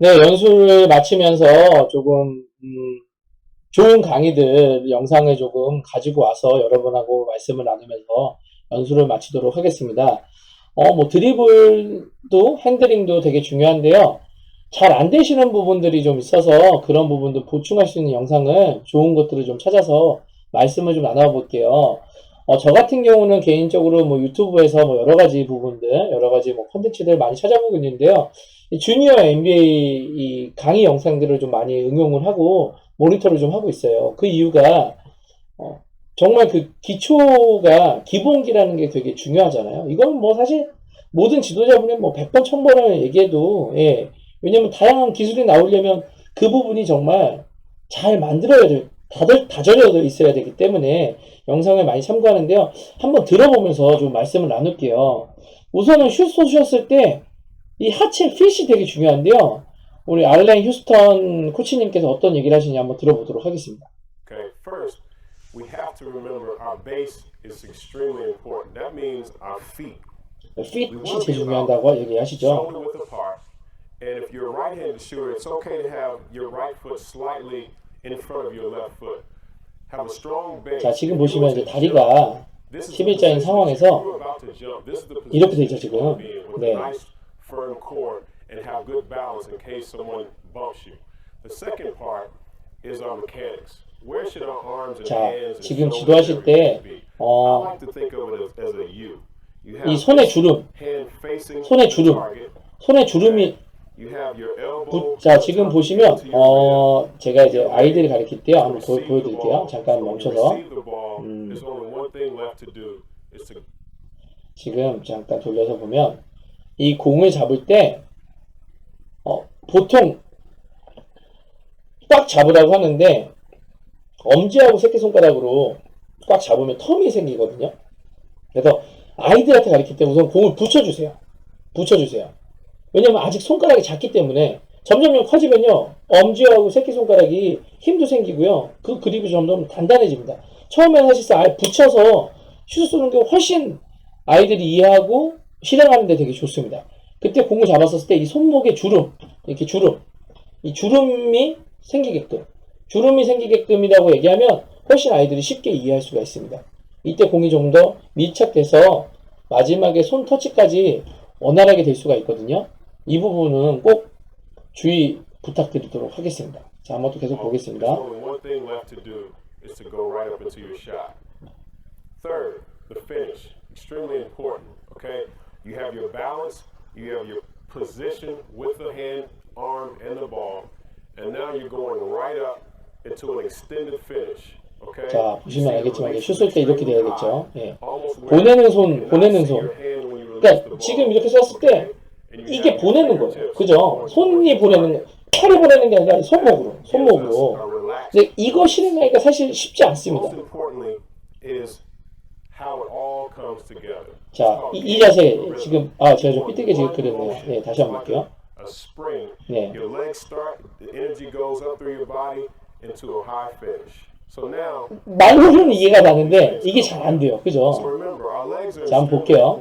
네, 연수를 마치면서 조금 음, 좋은 강의들 영상을 조금 가지고 와서 여러분하고 말씀을 나누면서 연수를 마치도록 하겠습니다. 어, 뭐 드리블도 핸들링도 되게 중요한데요. 잘 안 되시는 부분들이 좀 있어서 그런 부분도 보충할 수 있는 영상을 좋은 것들을 좀 찾아서 말씀을 좀 나눠볼게요. 어, 저 같은 경우는 개인적으로 뭐 유튜브에서 뭐 여러 가지 부분들, 여러 가지 뭐 컨텐츠들 많이 찾아보고 있는데요. 이 주니어 NBA 이 강의 영상들을 좀 많이 응용을 하고 모니터를 좀 하고 있어요. 그 이유가 어, 정말 그 기초가 기본기라는 게 되게 중요하잖아요. 이건 뭐 사실 모든 지도자분이 뭐 100번, 1000번을 얘기해도 예. 왜냐면 다양한 기술이 나오려면 그 부분이 정말 잘 만들어야 돼. 다들 다져져 있어야 되기 때문에 영상을 많이 참고하는데요. 한번 들어보면서 좀 말씀을 나눌게요. 우선은 슛 쏘셨을 때 이 하체 핏이 되게 중요한데요. 우리 알렌 휴스턴 코치님께서 어떤 얘기를 하시냐 한번 들어보도록 하겠습니다. Okay, first, we have to remember our base is extremely important. That means our feet. 핏이 제일 중요하다고 얘기하시죠. And if you're a right-handed shooter, it's okay to have your right foot slightly in front of your left foot. Have a strong base. 자, 지금 보시면 이제 다리가 11자인 상황에서 이렇게 돼 있죠, 지금. 네. Firm core and have good balance in case someone bumps you. The second part is our mechanics. Where should our arms and 자, hands and 지금 shoulders 지도하실 때, be? 어, I like to think of it as, as a U. You have 이 손의 주름, hand facing 손의 the 주름. target. 손의 주름이 You have your elbow. 부- 자, 지금 보시면, 어, 제가 이제 아이들이 가르칠 때요. 한번 보, 보여드릴게요. 잠깐 멈춰서. 음. There's only one thing left to do is to 지금 잠깐 돌려서 보면, 이 공을 잡을 때, 어, 보통, 꽉 잡으라고 하는데, 엄지하고 새끼손가락으로 꽉 잡으면 텀이 생기거든요. 그래서 아이들한테 가르칠 때 우선 공을 붙여주세요. 붙여주세요. 왜냐면 아직 손가락이 작기 때문에 점점점 커지면요. 엄지하고 새끼손가락이 힘도 생기고요. 그 그립이 점점 단단해집니다. 처음에는 사실상 아예 붙여서 슛 쏘는 게 훨씬 아이들이 이해하고 실행하는 데 되게 좋습니다. 그때 공을 잡았었을 때 이 손목에 주름, 이렇게 주름, 이 주름이 생기게끔, 주름이 생기게끔이라고 얘기하면 훨씬 아이들이 쉽게 이해할 수가 있습니다. 이때 공이 좀 더 밀착돼서 마지막에 손 터치까지 원활하게 될 수가 있거든요. 이 부분은 꼭 주의 부탁드리도록 하겠습니다. 자, 한번 또 계속 보겠습니다. Okay? You have your balance, you have your position with the hand, arm, and the ball. And now you're going right up into an extended finish. Okay? 자, 보시면 알겠지만 이제 슛쏠때 이렇게 돼야겠죠. 예. 보내는 손, 보내는 손. 그러니까. 지금 이렇게 쐈을 때 이게 보내는 거예요. 그죠? 손이 보내는 거, 팔이 보내는 게 아니라 손목으로. 손목으로. 근데 이거 실행하기가 사실 쉽지 않습니다. 자, 이, 이 자세 지금 아 제가 좀 삐뚤게 지금 그렸네요. 네, 다시 한번 볼게요. 네. Your legs start, the energy goes up through your body into a high finish. So now, 말로는 이해가 나는데 이게 잘 안 돼요. 그죠? 자, 한번 볼게요.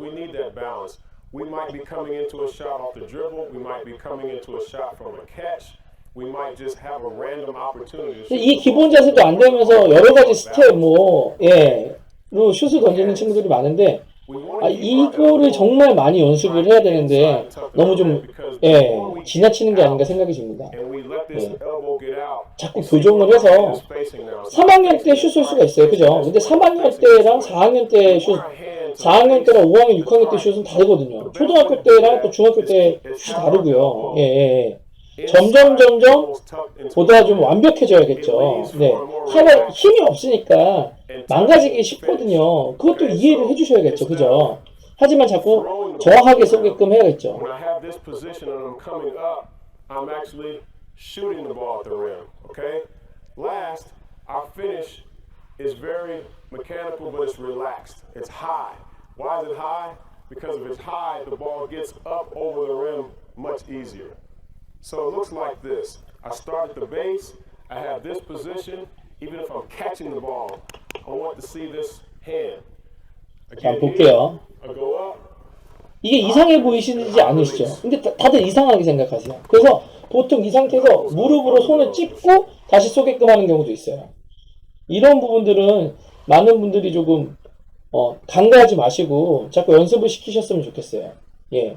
we need that balance. We might be coming into a shot off the dribble. We might be coming into a shot from a catch. We might just have a random opportunity. 이 기본. 자세도 안 되면서 여러 가지 스텝 뭐 예, 로 슛을 던지는 친구들이 많은데 아, 이거를 정말 많이 연습을 해야 되는데 너무 좀 예, 지나치는 게 아닌가 생각이 듭니다. out. 자꾸 교정을 해서 3학년 때슛쏠 수가 있어요. 그죠? 근데 3학년 때랑 4학년 때 슛, 4학년 때랑 5학년, 6학년 때 슛은 다르거든요. 초등학교 때랑 또 중학교 때 슛이 다르고요. 예, 예, 예. 점점, 점점 보다 좀 완벽해져야겠죠. 네. 하나 힘이 없으니까 망가지기 쉽거든요. 그것도 이해를 해주셔야겠죠. 그죠? 하지만 자꾸 정확하게 쏘게끔 해야겠죠. So it looks like this. I start at the base, I have this position. Even if I'm catching the ball, I want to see this hand. 자, 볼게요. I go up, 이게 이상해 보이시지 않으시죠? 근데 다, 다들 이상하게 생각하세요. 그래서 보통 이 상태에서 무릎으로 손을 찝고 다시 쏘게끔 하는 경우도 있어요. 이런 부분들은 많은 분들이 조금 어, 간과하지 마시고 자꾸 연습을 시키셨으면 좋겠어요. 예.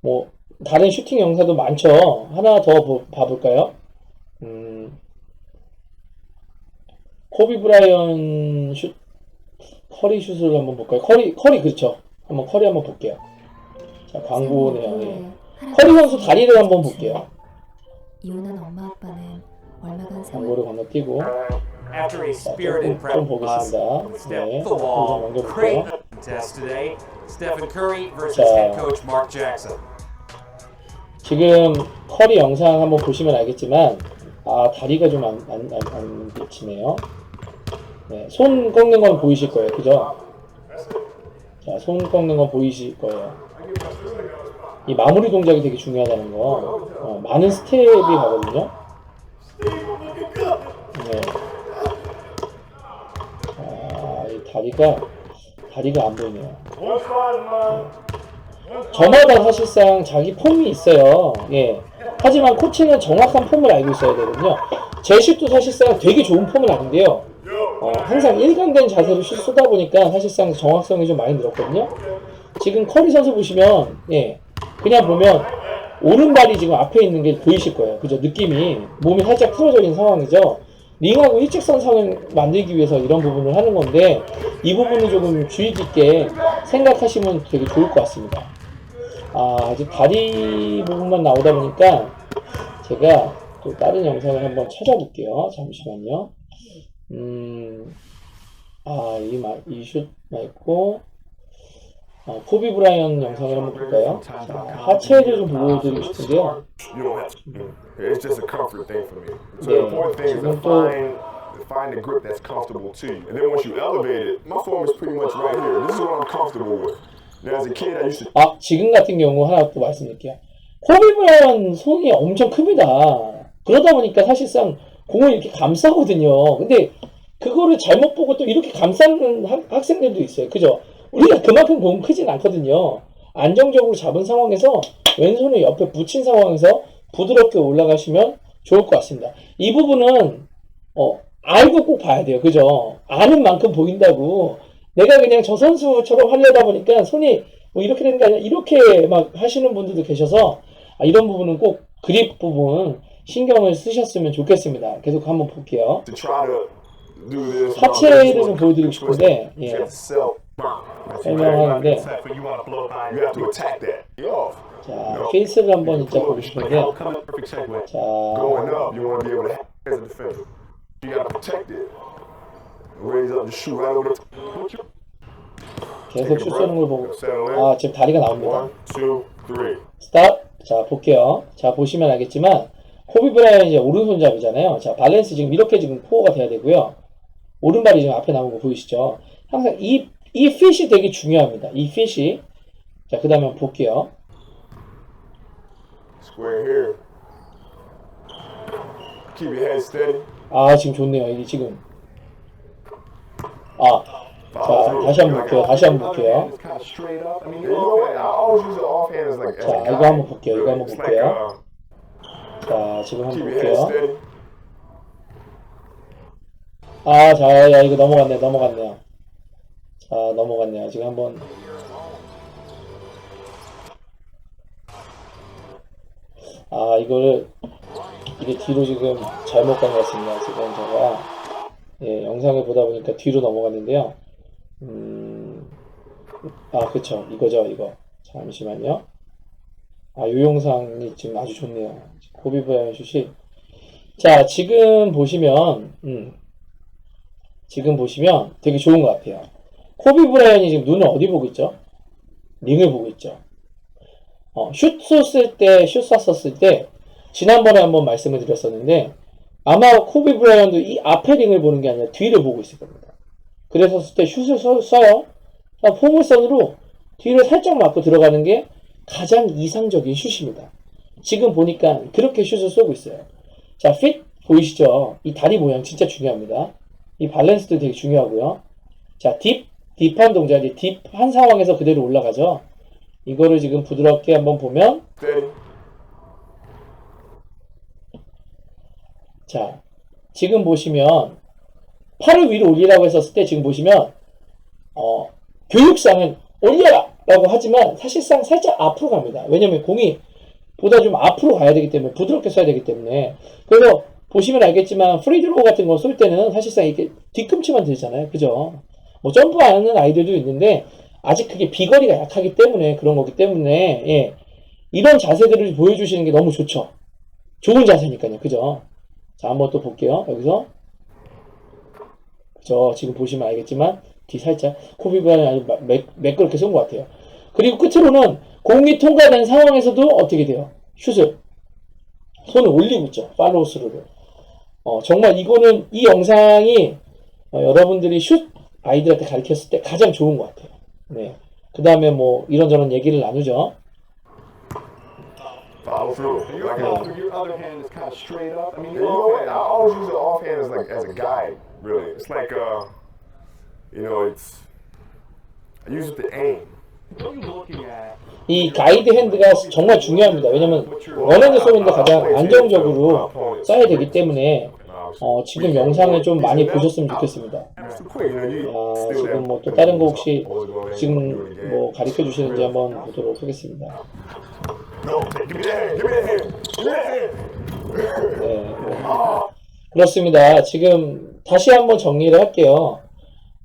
뭐 다른 슈팅 영상도 많죠. 하나 더 보- 봐볼까요? 음, 코비 브라이언 슛 커리 슛을 한번 볼까요? 커리 커리 그렇죠. 한번 커리 한번 볼게요. 자 광고네요. 예. 커리 선수 다리를 한번 볼게요. 이혼한 엄마 아빠는 얼마간 세월 광고를 건너뛰고 After a 자, spirited 좀, 보겠습니다. step 네, the wall, today. Stephen Curry versus 자. head coach Mark Jackson. 지금 커리 영상 한번 보시면 알겠지만 아 다리가 좀 안 안 안, 안 비치네요. 네, 손 꺾는 건 보이실 거예요, 그죠? 자, 손 꺾는 건 보이실 거예요. 이 마무리 동작이 되게 중요하다는 거. 어, 많은 스텝이 가거든요. 네. 아, 이 다리가 다리가 안 보이네요. 저마다 사실상 자기 폼이 있어요. 예. 하지만 코치는 정확한 폼을 알고 있어야 되거든요. 제 슛도 사실상 되게 좋은 폼은 아닌데요. 어, 항상 일관된 자세로 슛 쏘다 보니까 사실상 정확성이 좀 많이 늘었거든요. 지금 커리 선수 보시면, 예. 그냥 보면, 오른발이 지금 앞에 있는 게 보이실 거예요. 그죠? 느낌이. 몸이 살짝 풀어져 있는 상황이죠. 링하고 일직선 상을 만들기 위해서 이런 부분을 하는 건데, 이 부분을 조금 주의 깊게 생각하시면 되게 좋을 것 같습니다. 아, 아직 다리 부분만 나오다 보니까 제가 또 다른 영상을 한번 찾아볼게요. 잠시만요. 음, 아, 이, 마, 이슛 말고, 어, 코비 브라이언 영상을 한번 볼까요? 자, 하체를 좀 보여드리고 싶은데요. You to. It's just a comfort thing for me. So the important thing is to find find the grip that's comfortable to you. And then once you elevate it, my form is pretty much right here. This is what I'm comfortable with. Now as a kid, I used to 아, 지금 같은 경우 하나 또 말씀드릴게요. 코비 브라이언 손이 엄청 큽니다. 그러다 보니까 사실상 공을 이렇게 감싸거든요. 근데 그거를 잘못 보고 또 이렇게 감싸는 학, 학생들도 있어요. 그죠? 우리가 그만큼 공 크진 않거든요. 안정적으로 잡은 상황에서 왼손을 옆에 붙인 상황에서 부드럽게 올라가시면 좋을 것 같습니다. 이 부분은 어, 알고 꼭 봐야 돼요. 그죠? 아는 만큼 보인다고. 내가 그냥 저 선수처럼 하려다 보니까 손이 뭐 이렇게 되는 게 아니라 이렇게 막 하시는 분들도 계셔서 아, 이런 부분은 꼭 그립 부분 신경을 쓰셨으면 좋겠습니다. 계속 한번 볼게요. 하체를 좀 보여드리고 싶은데, 예. 설명하는데. 자, 페이스를 한번 진짜 보고 싶은데, 자, Raise up, just shoot right over the. 계속 슛 쏘는 걸 보고. 아, 지금 다리가 나옵니다. One, two, three. 스탑. 자, 볼게요. 자, 보시면 알겠지만, 코비 브라이언이 이제 오른손잡이잖아요. 자, 밸런스 지금 이렇게 지금 포어가 돼야 되고요. 오른발이 지금 앞에 나온 거 보이시죠? 항상 이, 이 핏이 되게 중요합니다. 이 핏이. 자, 그 다음에 볼게요. Square here. Keep your head steady. 아, 지금 좋네요. 이게 지금. 아, 자, 다시 한 번 볼게요. 다시 한 번 볼게요. Offhand as like. as 자, 이거. 한번 볼게요. 이거 한번 볼게요. Uh, 자, 지금 한번 볼게요. 아, 자, 야, 이거 넘어갔네요. 넘어갔네요. 자, 넘어갔네요. 지금 한번. 아, 이거를, 이게 뒤로 지금 잘못 간 것 같습니다. 지금 제가, 예, 영상을 보다 보니까 뒤로 넘어갔는데요. 음, 아, 그쵸. 이거죠, 이거. 잠시만요. 아, 요 영상이 지금 아주 좋네요. 코비 브라이언 슛이. 자, 지금 보시면, 음, 지금 보시면 되게 좋은 것 같아요. 코비 브라이언이 지금 눈을 어디 보고 있죠? 링을 보고 있죠. 어, 슛 쐈을 때, 슛 쐈었을 때, 지난번에 한번 말씀을 드렸었는데, 아마 코비 브라이언도 이 앞에 링을 보는 게 아니라 뒤를 보고 있을 겁니다. 그랬었을 때 슛을 써, 쏴요. 아, 포물선으로 뒤를 살짝 맞고 들어가는 게 가장 이상적인 슛입니다. 지금 보니까 그렇게 슛을 쏘고 있어요. 자, 핏 보이시죠? 이 다리 모양 진짜 중요합니다. 이 밸런스도 되게 중요하고요. 자, 딥, 딥한 동작, 이제 딥한 상황에서 그대로 올라가죠. 이거를 지금 부드럽게 한번 보면 Steady. 자, 지금 보시면 팔을 위로 올리라고 했었을 때 지금 보시면 어, 교육상은 올려라! 라고 하지만 사실상 살짝 앞으로 갑니다. 왜냐면 공이 보다 좀 앞으로 가야 되기 때문에 부드럽게 쏴야 되기 때문에 그래서 보시면 알겠지만 프리드로우 같은 거 쏠 때는 사실상 이렇게 뒤꿈치만 들잖아요. 그죠? 뭐 점프하는 아이들도 있는데 아직 그게 비거리가 약하기 때문에 그런 거기 때문에 예. 이런 자세들을 보여주시는 게 너무 좋죠. 좋은 자세니까요. 그죠? 자, 한번 또 볼게요. 여기서. 그죠? 지금 보시면 알겠지만, 뒤 살짝, 코비 브라는 아주 마- 매, 매끄럽게 쏜 것 같아요. 그리고 끝으로는 공이 통과된 상황에서도 어떻게 돼요? 슛을. 손을 올리고 있죠. 팔로우 스루를. 어, 정말 이거는, 이 영상이, 어, 여러분들이 슛 아이들한테 가르쳤을 때 가장 좋은 것 같아요. 네. 그 다음에 뭐, 이런저런 얘기를 나누죠. Follow through. Your, Like a- other, your other hand is kind of straight up. I mean, You your know what? I always use the offhand as like as a guide. Really, it's like uh, you know, it's I use it to aim. What are you looking at? 이 가이드 핸드가 정말 중요합니다. 왜냐면 원핸드 쏘는데 가장 안정적으로 써야 되기 때문에 어, 지금 영상을 좀 많이 보셨으면 좋겠습니다. 아, still 지금 뭐 또 다른 거 혹시 지금. 뭐 가르쳐 주시는지 한번 보도록 하겠습니다. 그렇습니다. 지금 다시 한번 정리를 할게요.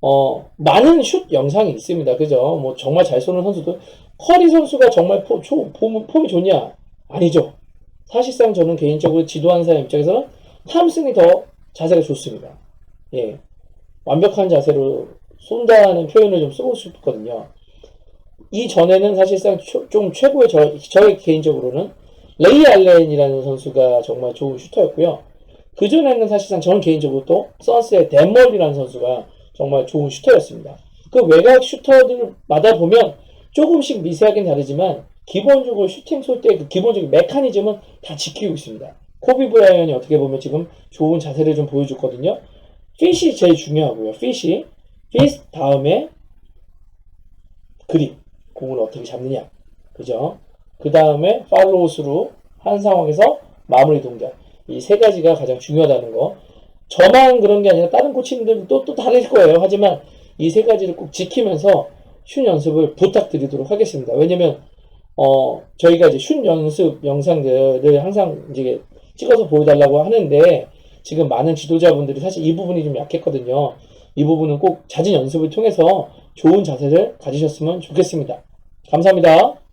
어, 많은 슛 영상이 있습니다. 그죠? 뭐 정말 잘 쏘는 선수도 커리 선수가 정말 폼, 초, 폼, 폼이 좋냐? 아니죠. 사실상 저는 개인적으로 지도하는 사람 입장에서는 탐슨이 더 자세가 좋습니다. 예. 완벽한 자세로 쏜다는 표현을 좀 쓰고 싶거든요. 이 전에는 사실상 초- 좀 최고의 저, 저의 개인적으로는 레이 알렌이라는 선수가 정말 좋은 슈터였고요. 그 전에는 사실상 저는 개인적으로 또 선스의 댄멀이라는 선수가 정말 좋은 슈터였습니다. 그 외곽 슈터들마다 보면 조금씩 미세하긴 다르지만 기본적으로 슈팅 쏠 때 그 기본적인 메커니즘은 다 지키고 있습니다. 코비 브라이언이 어떻게 보면 지금 좋은 자세를 좀 보여줬거든요. 핏이 제일 중요하고요. 핏이 핏 다음에 그립 공을 어떻게 잡느냐. 그죠? 그 다음에 팔로우스루 한 상황에서 마무리 동작. 이 세 가지가 가장 중요하다는 거. 저만 그런 게 아니라 다른 코치님들도 또 다를 거예요. 하지만 이 세 가지를 꼭 지키면서 슛 연습을 부탁드리도록 하겠습니다. 왜냐면 어 저희가 이제 슛 연습 영상들을 항상 이제 찍어서 보여달라고 하는데 지금 많은 지도자분들이 사실 이 부분이 좀 약했거든요. 이 부분은 꼭 잦은 연습을 통해서 좋은 자세를 가지셨으면 좋겠습니다 감사합니다.